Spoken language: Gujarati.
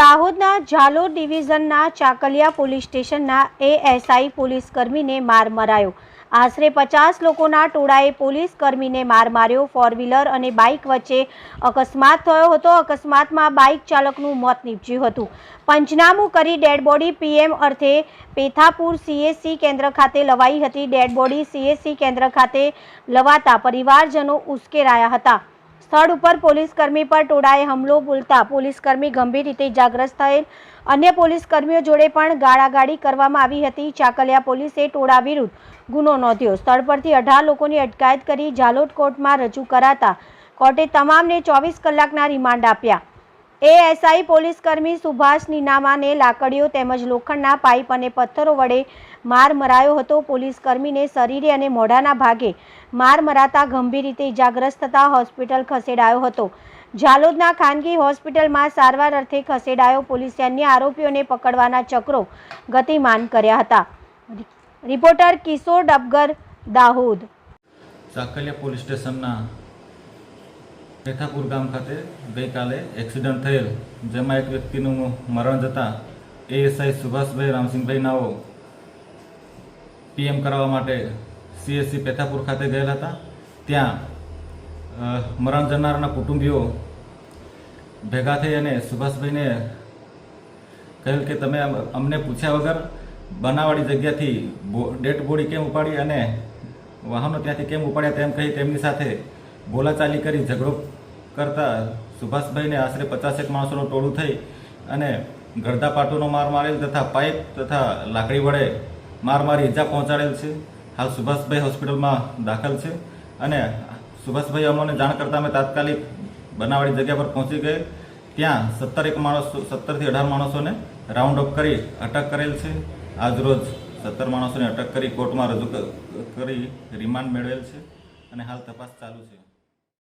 દાહોદના ઝાલોર ડિવિઝનના ચાકલિયા પોલીસ સ્ટેશનના એએસઆઈ પોલીસ કર્મીને માર મરાયો. આશરે પચાસ લોકોના ટોળાએ પોલીસ કર્મીને માર માર્યો. ફોર વ્હીલર અને બાઇક વચ્ચે અકસ્માત થયો હતો. અકસ્માતમાં બાઇક ચાલકનું મોત નીપજ્યું હતું. પંચનામું કરી ડેડ બોડી પીએમ અર્થે પેથાપુર સીએસસી કેન્દ્ર ખાતે લવાઈ હતી. ડેડ બોડી સીએસસી કેન્દ્ર ખાતે લવાતા પરિવારજનો ઉશ્કેરાયા હતા. સ્થળ ઉપર પોલીસકર્મી પર ટોળાએ હુમલો બોલતા પોલીસ કર્મી ગંભીર રીતે ઇજાગ્રસ્ત થયેલ. અન્ય પોલીસ કર્મીઓ જોડે પણ ગાળાગાળી કરવામાં આવી હતી. ચાકલિયા પોલીસે ટોળા વિરુદ્ધ ગુનો નોંધ્યો. સ્થળ પરથી અઢાર લોકોની અટકાયત કરી જાલોદ કોર્ટમાં રજૂ કરાતા કોર્ટે તમામને ચોવીસ કલાકના રિમાન્ડ આપ્યા. એએસઆઈ પોલીસકર્મી સુભાષ નીનામાને લાકડીઓ તેમજ લોખંડના પાઇપ અને પથ્થરો વડે માર મરાયો હતો. પોલીસ કર્મીને શરીરે અને મોઢાના ભાગે માર મરાતા ગંભીર રીતે ઇજાગ્રસ્ત થતા હોસ્પિટલ ખસેડાયો હતો. ઝાલોદના ખાનગી હોસ્પિટલમાં સારવાર અર્થે ખસેડાયો પોલીસે અન્ય આરોપીઓને પકડવાના ચક્રો ગતિમાન કર્યા હતા. રિપોર્ટર કિશોર ડબગર દાહોદ. સાકલિયા પોલીસ સ્ટેશનના પેથાપુર ગામ ખાતે ગઈકાલે એક્સિડન્ટ થયેલ, જેમાં એક વ્યક્તિનું મરણ જતાં એએસઆઈ સુભાષભાઈ રામસિંહભાઈ નાઓ પીએમ કરાવવા માટે સીએસસી પેથાપુર ખાતે ગયેલા હતા. ત્યાં મરણ જનારના કુટુંબીઓ ભેગા થઈ અને સુભાષભાઈને કહેલ કે, તમે અમને પૂછ્યા વગર બનાવાળી જગ્યાથી ડેડ બોડી કેમ ઉપાડી અને વાહનો ત્યાંથી કેમ ઉપાડ્યા? તેમ કહી તેમની સાથે બોલાચાલી કરી, ઝઘડો કરતા સુભાષભાઈને આશરે પચાસેક માણસોનું ટોળું થઈ અને ગળદા પાટોનો માર મારેલ તથા પાઇપ તથા લાકડી વડે માર મારી ઈજા પહોંચાડેલ છે. હાલ સુભાષભાઈ હોસ્પિટલમાં દાખલ છે અને સુભાષભાઈ અમને જાણ કરતાં અમે તાત્કાલિક બનાવાળી જગ્યા પર પહોંચી ગયે. ત્યાં સત્તર એક માણસો, સત્તરથી અઢાર માણસોને રાઉન્ડ અપ કરી અટક કરેલ છે. આજરોજ સત્તર માણસોને અટક કરી કોર્ટમાં રજૂ કરી રિમાન્ડ મેળવેલ છે અને હાલ તપાસ ચાલુ છે.